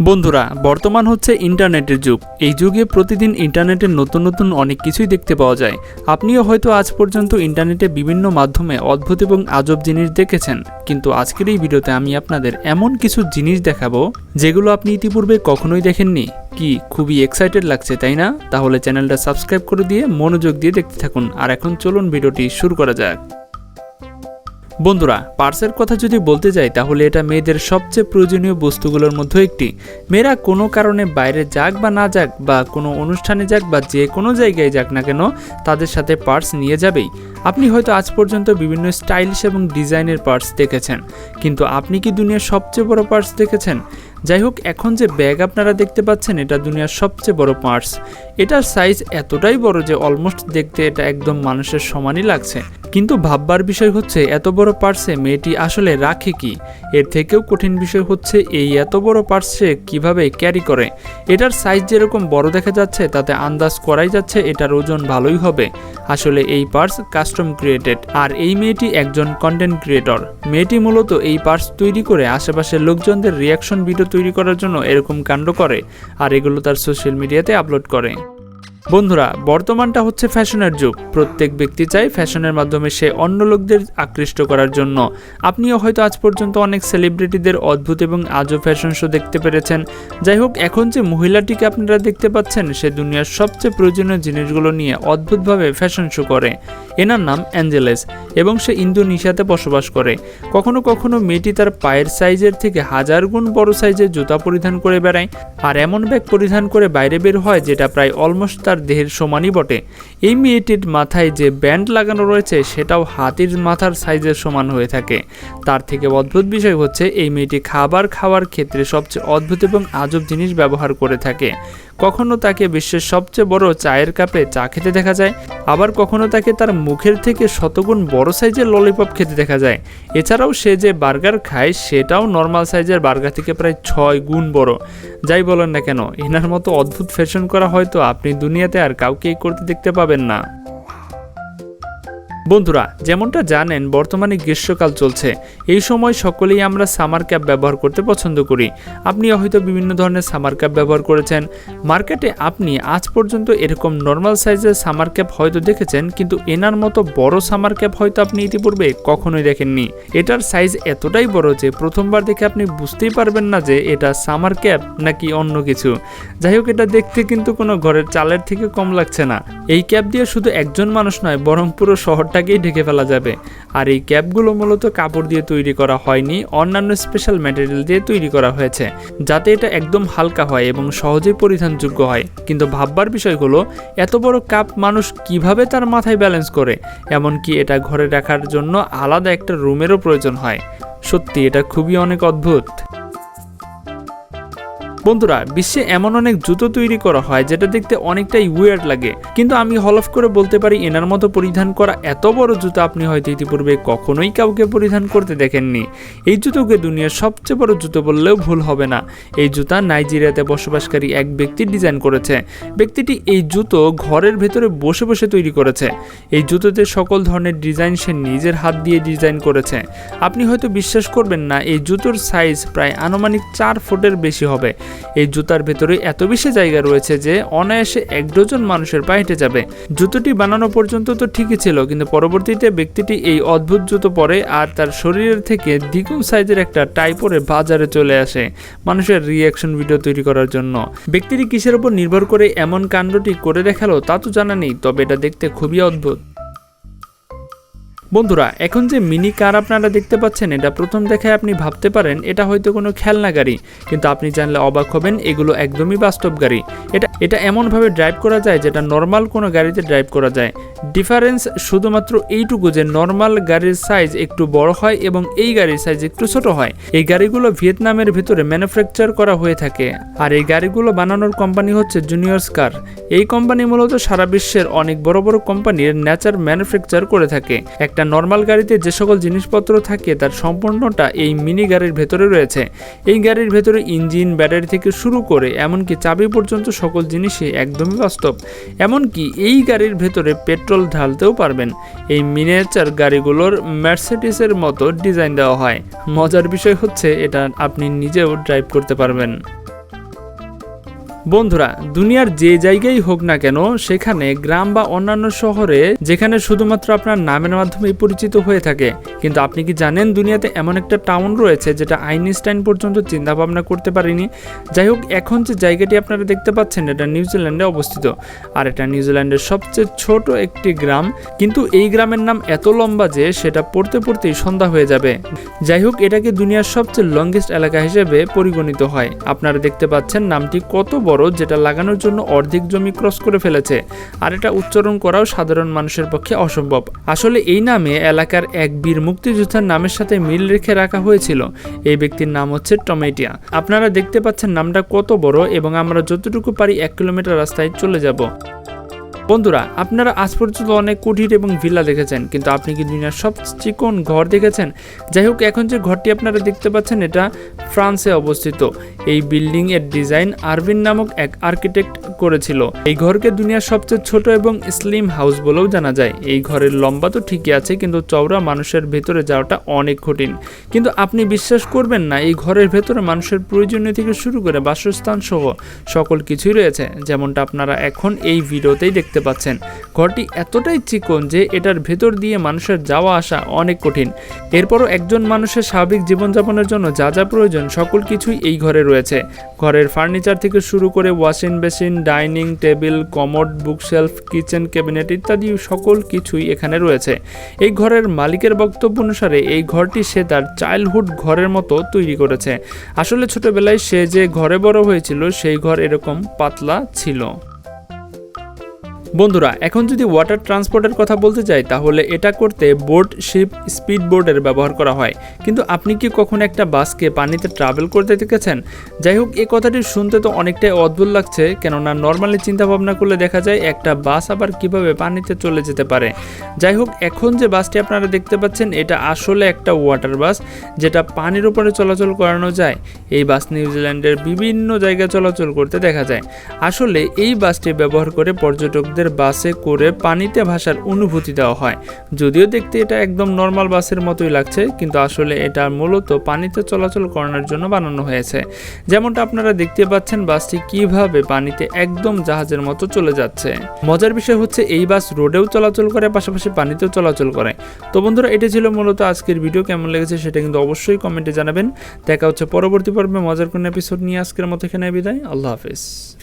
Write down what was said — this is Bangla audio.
বন্ধুরা, বর্তমান হচ্ছে ইন্টারনেটের যুগ। এই যুগে প্রতিদিন ইন্টারনেটের নতুন নতুন অনেক কিছুই দেখতে পাওয়া যায়। আপনিও হয়তো আজ পর্যন্ত ইন্টারনেটে বিভিন্ন মাধ্যমে অদ্ভুত এবং আজব জিনিস দেখেছেন। কিন্তু আজকের এই ভিডিওতে আমি আপনাদের এমন কিছু জিনিস দেখাবো, যেগুলো আপনি ইতিপূর্বে কখনোই দেখেননি। কি, খুবই এক্সাইটেড লাগছে, তাই না? তাহলে চ্যানেলটা সাবস্ক্রাইব করে দিয়ে মনোযোগ দিয়ে দেখতে থাকুন। আর এখন চলুন ভিডিওটি শুরু করা যাক। বন্ধুরা, পার্সের কথা যদি বলতে যাই, তাহলে এটা মেয়েদের সবচেয়ে প্রয়োজনীয় বস্তুগুলোর মধ্যে একটি। মেয়েরা কোনো কারণে বাইরে যাক বা না যাক, বা কোনো অনুষ্ঠানে যাক বা যে কোনো জায়গায় যাক না কেন, তাদের সাথে পার্স নিয়ে যাবেই। আপনি হয়তো আজ পর্যন্ত বিভিন্ন স্টাইলিশ এবং ডিজাইনের পার্স দেখেছেন, কিন্তু আপনি কি দুনিয়ার সবচেয়ে বড় পার্স দেখেছেন? যাই হোক, এখন যে ব্যাগ আপনারা দেখতে পাচ্ছেন, এটা দুনিয়ার সবচেয়ে বড় পার্স। এটার সাইজ এতটাই বড় যে অলমোস্ট দেখতে এটা একদম মানুষের সমানই লাগছে। কিন্তু ভাববার বিষয় হচ্ছে, এত বড় পার্সে মেয়েটি আসলে রাখে কি? এর থেকেও কঠিন বিষয় হচ্ছে, এই এত বড় পার্সে কীভাবে ক্যারি করে? এটার সাইজ যেরকম বড় দেখা যাচ্ছে, তাতে আন্দাজ করাই যাচ্ছে এটার ওজন ভালোই হবে। আসলে এই পার্স কাস্টম ক্রিয়েটেড আর এই মেয়েটি একজন কন্টেন্ট ক্রিয়েটর মেয়েটি মূলত এই পার্স তৈরি করে আশেপাশের লোকজনদের রিয়াকশন ভিডিও তৈরি করার জন্য এরকম কাণ্ড করে, আর এগুলো তার সোশ্যাল মিডিয়াতে আপলোড করে। বন্ধুরা, বর্তমানটা হচ্ছে ফ্যাশনের যুগ। প্রত্যেক ব্যক্তি চাই ফ্যাশনের মাধ্যমে সে অন্য লোকদের আকৃষ্ট করার জন্য। আপনিও হয়তো আজ পর্যন্ত অনেক সেলিব্রিটিদের অদ্ভুত এবং আজও ফ্যাশন শো দেখতে পেরেছেন। যাই হোক, এখন যে মহিলাটিকে আপনারা দেখতে পাচ্ছেন, সে দুনিয়ার সবচেয়ে প্রয়োজনীয় জিনিসগুলো নিয়ে অদ্ভুতভাবে ফ্যাশন শো করে। এনার নাম অ্যাঞ্জেলেস এবং সে ইন্দোনেশিয়াতে বসবাস করে। কখনো কখনো মেয়েটি তার পায়ের সাইজের থেকে হাজার গুণ বড় সাইজের জুতা পরিধান করে বেড়ায় আর এমন ব্যাগ পরিধান করে বাইরে বের হয় যেটা প্রায় অলমোস্ট তার দেহের সমানই বটে। এই মেয়েটির মাথায় যে ব্যান্ড লাগানো রয়েছে সেটাও হাতির মাথার সাইজের সমান হয়ে থাকে। তার থেকে অদ্ভুত বিষয় হচ্ছে এই মেয়েটি খাবার খাওয়ার ক্ষেত্রে সবচেয়ে অদ্ভুত এবং আজব জিনিস ব্যবহার করে থাকে। কখনো তাকে বিশ্বের সবচেয়ে বড় চায়ের কাপে চা খেতে দেখা যায়, আবার কখনো তাকে তার মুখের থেকে শতগুণ বড় সাইজের ললিপপ খেতে দেখা যায়। এছাড়াও সে যে বার্গার খায়, সেটাও নর্মাল সাইজের বার্গার থেকে প্রায় ছয় গুণ বড়। যাই বলেন না কেন, এনার মতো অদ্ভুত ফ্যাশন করা হয়তো আপনি দুনিয়াতে আর কাউকেই করতে দেখতে পাবেন না। বন্ধুরা, যেমনটা জানেন, বর্তমানে গ্রীষ্মকাল চলছে। এই সময় সকলেই আমরা সামার ক্যাপ ব্যবহার করতে পছন্দ করি। আপনি হয়তো বিভিন্ন ধরনের সামার ক্যাপ ব্যবহার করেছেন। মার্কেটে আপনি আজ পর্যন্ত এরকম নর্মাল সাইজের সামার ক্যাপ হয়তো দেখেছেন, কিন্তু এনার মতো বড় সামার ক্যাপ হয়তো আপনি ইতিপূর্বে কখনোই দেখেননি। এটার সাইজ এতটাই বড় যে প্রথমবার দেখে আপনি বুঝতেই পারবেন না যে এটা সামার ক্যাপ নাকি অন্য কিছু। যাই হোক, এটা দেখতে কিন্তু কোনো ঘরের চালের থেকে কম লাগছে না। এই ক্যাপ দিয়ে শুধু একজন মানুষ নয়, বরং পুরো শহরটাকেই ঢেকে ফেলা যাবে। আর এই ক্যাপগুলো মূলত কাপড় দিয়ে তৈরি করা হয়নি, অন্যান্য স্পেশাল ম্যাটেরিয়াল দিয়ে তৈরি করা হয়েছে, যাতে এটা একদম হালকা হয় এবং সহজেই পরিধানযোগ্য হয়। কিন্তু ভাববার বিষয় হলো, এত বড় কাপ মানুষ কীভাবে তার মাথায় ব্যালেন্স করে? এমনকি এটা ঘরে রাখার জন্য আলাদা একটা রুমেরও প্রয়োজন হয়। সত্যি, এটা খুবই অনেক অদ্ভুত। বন্ধুরা, বিশ্বে এমন অনেক জুতো তৈরি করা হয় যেটা দেখতে অনেকটাই উইয়ার্ড লাগে। কিন্তু আমি হলফ করে বলতে পারি, এনার মতো পরিধান করা এত বড় জুতো আপনি হয়তো ইতিপূর্বে কখনোই কাউকে পরিধান করতে দেখেননি। এই জুতোকে দুনিয়ার সবচেয়ে বড় জুতো বললেও ভুল হবে না। এই জুতা নাইজেরিয়াতে বসবাসকারী এক ব্যক্তি ডিজাইন করেছে। ব্যক্তিটি এই জুতো ঘরের ভেতরে বসে বসে তৈরি করেছে। এই জুতোতে সকল ধরনের ডিজাইন সে নিজের হাত দিয়ে ডিজাইন করেছে। আপনি হয়তো বিশ্বাস করবেন না, এই জুতোর সাইজ প্রায় আনুমানিক চার ফুটের বেশি হবে। এই জুতার ভেতরে এত বেশি জায়গা রয়েছে যে অনায়াসে এক ডজন মানুষের পা হেঁটে যাবে। জুতোটি বানানো পর্যন্ত তো ঠিকই ছিল, কিন্তু পরবর্তীতে ব্যক্তিটি এই অদ্ভুত জুতো পরে আর তার শরীরের থেকে দ্বিগুণ সাইজের একটা টাই পরে বাজারে চলে আসে মানুষের রিয়াকশন ভিডিও তৈরি করার জন্য। ব্যক্তিটি কিসের উপর নির্ভর করে এমন কাণ্ডটি করে দেখাল তা তো জানা নেই, তবে এটা দেখতে খুবই অদ্ভুত। বন্ধুরা, এখন যে মিনি কার আপনারা দেখতে পাচ্ছেন, এটা প্রথম দেখায় আপনি ভাবতে পারেন, এটা হয়তো কোনো খেলনা গাড়ি কিন্তু আপনি জানলে অবাক হবেন, এগুলো একদমই বাস্তব গাড়ি। এটা এটা এমনভাবে ড্রাইভ করা যায় যেটা নর্মাল কোনো গাড়িতে ড্রাইভ করা যায়। ডিফারেন্স শুধুমাত্র এইটুকু যে নর্মাল গাড়ির সাইজ একটু বড় হয় এবং এই গাড়ির সাইজ একটু ছোট হয়। এই গাড়িগুলো ভিয়েতনামের ভিতরে ম্যানুফ্যাকচার করা হয়ে থাকে। আর এই গাড়িগুলো বানানোর কোম্পানি হচ্ছে জুনিয়র্স কার এই কোম্পানি মূলত সারা বিশ্বের অনেক বড় বড় কোম্পানির ন্যাচার ম্যানুফ্যাকচার করে থাকে। একটা নর্মাল গাড়িতে যে সকল জিনিসপত্র থাকে, তার সম্পূর্ণটা এই মিনি গাড়ির ভেতরে রয়েছে। এই গাড়ির ভেতরে ইঞ্জিন ব্যাটারি থেকে শুরু করে, এমনকি চাবি পর্যন্ত সকল জিনিসই একদমই বাস্তব। এমনকি এই গাড়ির ভেতরে পেট্রোল ঢালতেও পারবেন। এই মিনিয়েচার গাড়িগুলোর মার্সিডিসের মতো ডিজাইন দেওয়া হয়। মজার বিষয় হচ্ছে, এটা আপনি নিজেও ড্রাইভ করতে পারবেন। বন্ধুরা, দুনিয়ার যে জায়গায় হোক না কেন, সেখানে গ্রাম বা অন্যান্য শহরে, যেখানে শুধুমাত্র আপনার নামের মাধ্যমেই পরিচিত হয়ে থাকে। কিন্তু আপনি কি জানেন দুনিয়াতে এমন একটা টাউন রয়েছে, যেটা আইনস্টাইন পর্যন্ত চিন্তা ভাবনা করতে পারেনি? যাই হোক, এখন যে জায়গাটি আপনারা দেখতে পাচ্ছেন, এটা নিউজিল্যান্ডে অবস্থিত। আর এটা নিউজিল্যান্ডের সবচেয়ে ছোট একটি গ্রাম। কিন্তু এই গ্রামের নাম এত লম্বা যে, সেটা পড়তে পড়তেই সন্ধ্যা হয়ে যাবে। যাই হোক, এটাকে দুনিয়ার সবচেয়ে লংগেস্ট এলাকা হিসেবে পরিগণিত হয়। আপনারা দেখতে পাচ্ছেন নামটি কত বড়। যেটা লাগানোর জন্য অর্ধেক জমি ক্রস করে ফেলেছে, আর এটা উচ্চারণ করাও সাধারণ মানুষের পক্ষে অসম্ভব। আসলে এই নামে এলাকার এক বীর মুক্তিযোদ্ধার নামের সাথে মিল রেখে রাখা হয়েছিল। এই ব্যক্তির নাম হচ্ছে টমেটিয়া। আপনারা দেখতে পাচ্ছেন নামটা কত বড় এবং আমরা যতটুকু পারি এক কিলোমিটার রাস্তায় চলে যাব। বন্ধুরা, আপনারা আজ পর্যন্ত অনেক কুঠির এবং ভিলা দেখেছেন, কিন্তু আপনি কি দুনিয়ার সব চিকন ঘর দেখেছেন? যাই হোক, এখন যে ঘরটি আপনারা দেখতে পাচ্ছেন, এটা ফ্রান্সে অবস্থিত। এই বিল্ডিং এর ডিজাইন আরভিন নামক এক আর্কিটেক্ট করেছিল। এই ঘরকে দুনিয়ার সবচেয়ে ছোট এবং স্লিম হাউস বলেও জানা যায়। এই ঘরের লম্বা তো ঠিকই আছে, কিন্তু চওড়া মানুষের ভেতরে যাওয়াটা অনেক কঠিন। কিন্তু আপনি বিশ্বাস করবেন না, এই ঘরের ভেতরে মানুষের প্রয়োজনীয় থেকে শুরু করে বাসস্থান সহ সকল কিছুই রয়েছে। যেমনটা আপনারা এখন এই ভিডিওতেই দেখতে পাচ্ছেন। ঘরটি এতটাই চিকন যে এটার ভেতর দিয়ে মানুষের যাওয়া আসা অনেক কঠিন। এরপরও একজন মানুষের স্বাভাবিক জীবনযাপনের জন্য যা যা প্রয়োজন, সকল কিছুই এই ঘরে রয়েছে। ঘরের ফার্নিচার থেকে শুরু করে washing machine, dining table, commode, bookshelf, kitchen cabinet ইত্যাদি সকল কিছুই এখানে রয়েছে। এই ঘরের মালিকের বক্তব্য অনুসারে এই ঘরটি সে তার চাইল্ডহুড ঘরের মতো তৈরি করেছে। আসলে ছোটবেলায় সে যে ঘরে বড় হয়েছিল, সেই ঘর এরকম পাতলা ছিল। বন্ধুরা, এখন যদি ওয়াটার ট্রান্সপোর্টের কথা বলতে চাই তাহলে এটা করতে বোট শিপ স্পিড বোর্ডের ব্যবহার করা হয়। কিন্তু আপনি কি কখনো একটা বাসকে পানিতে ট্রাভেল করতে দেখেছেন? যাই হোক এই কথাটি শুনতে তো অনেকটাই অদ্ভুত লাগছে, কেননা নর্মালি চিন্তা ভাবনা করলে দেখা যায় একটা বাস আবার কীভাবে পানিতে চলে যেতে পারে। যাই হোক, এখন যে বাসটি আপনারা দেখতে পাচ্ছেন, এটা আসলে একটা ওয়াটার বাস, যেটা পানির উপরে চলাচল করানো যায়। এই বাস নিউজিল্যান্ডের বিভিন্ন জায়গায় চলাচল করতে দেখা যায়। আসলে এই বাসটি ব্যবহার করে পর্যটকদের বাসে করে পানিতে ভাসার অনুভূতি দেওয়া হয়। যদিও দেখতে এটা একদম নর্মাল বাসের মতোই লাগছে, কিন্তু আসলে এটা মূলত পানিতে চলাচল করানোর জন্য বানানো হয়েছে। যেমনটা আপনারা দেখতে পাচ্ছেন, বাসটি কীভাবে পানিতে একদম জাহাজের মতো চলে যাচ্ছে। মজার বিষয় হচ্ছে, এই বাস রোডেও চলাচল করে, পাশাপাশি পানিতেও চলাচল করে। তো বন্ধুরা, এটা ছিল মূলত আজকের ভিডিও, কেমন লেগেছে সেটা কিন্তু অবশ্যই কমেন্টে জানাবেন। দেখা হচ্ছে পরবর্তী পর্বে মজার কোন এপিসোড নিয়ে আজকের মতো এখানে বিদায়, আল্লাহ হাফিজ।